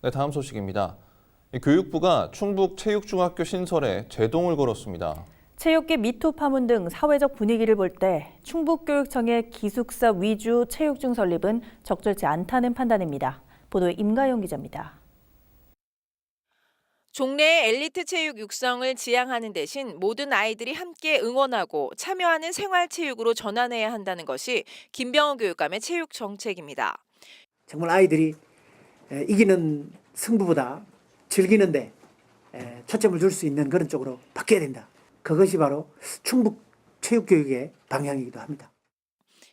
네, 다음 소식입니다. 이 교육부가 충북 체육중학교 신설에 제동을 걸었습니다. 체육계 미투 파문 등 사회적 분위기를 볼 때 충북교육청의 기숙사 위주 체육중 설립은 적절치 않다는 판단입니다. 보도에 임가영 기자입니다. 종래의 엘리트 체육 육성을 지향하는 대신 모든 아이들이 함께 응원하고 참여하는 생활체육으로 전환해야 한다는 것이 김병호 교육감의 체육 정책입니다. 정말 아이들이 에, 이기는 승부보다 즐기는데 에, 초점을 줄 수 있는 그런 쪽으로 바뀌어야 된다. 그것이 바로 충북 체육교육의 방향이기도 합니다.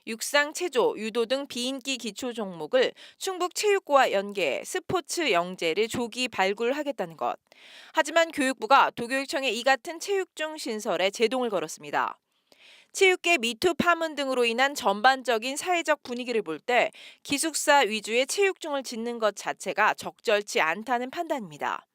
육상, 체조, 유도 등 비인기 기초 종목을 충북 체육고와 연계해 스포츠 영재를 조기 발굴하겠다는 것. 하지만 교육부가 도교육청의 이 같은 체육중 신설에 제동을 걸었습니다. 체육계 미투 파문 등으로 인한 전반적인 사회적 분위기를 볼 때 기숙사 위주의 체육중을 짓는 것 자체가 적절치 않다는 판단입니다.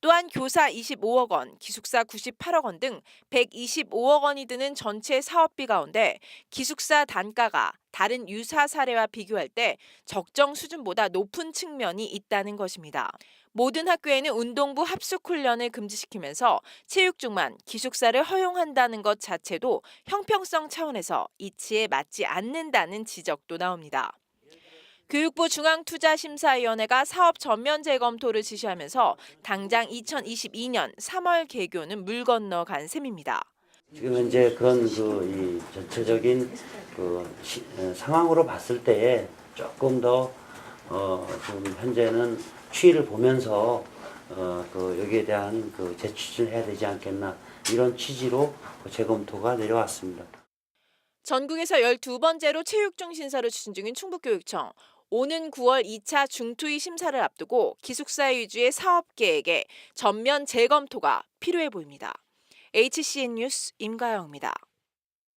또한 교사 25억 원, 기숙사 98억 원 등 125억 원이 드는 전체 사업비 가운데 기숙사 단가가 다른 유사 사례와 비교할 때 적정 수준보다 높은 측면이 있다는 것입니다. 모든 학교에는 운동부 합숙 훈련을 금지시키면서 체육 중만 기숙사를 허용한다는 것 자체도 형평성 차원에서 이치에 맞지 않는다는 지적도 나옵니다. 교육부 중앙투자심사위원회가 사업 전면 재검토를 지시하면서 당장 2022년 3월 개교는 물 건너간 셈입니다. 지금 현재 그런 그이 전체적인 그 시- 어, 상황으로 봤을 때에 조금 더 어, 좀 현재는 추이를 보면서 어, 그 여기에 대한 그 재추진을 해야 되지 않겠나 이런 취지로 그 재검토가 내려왔습니다. 전국에서 12번째로 체육중 신설을 추진 중인 충북교육청. 오는 9월 2차 중투위 심사를 앞두고 기숙사 위주의 사업 계획에 전면 재검토가 필요해 보입니다. HCN 뉴스 임가영입니다.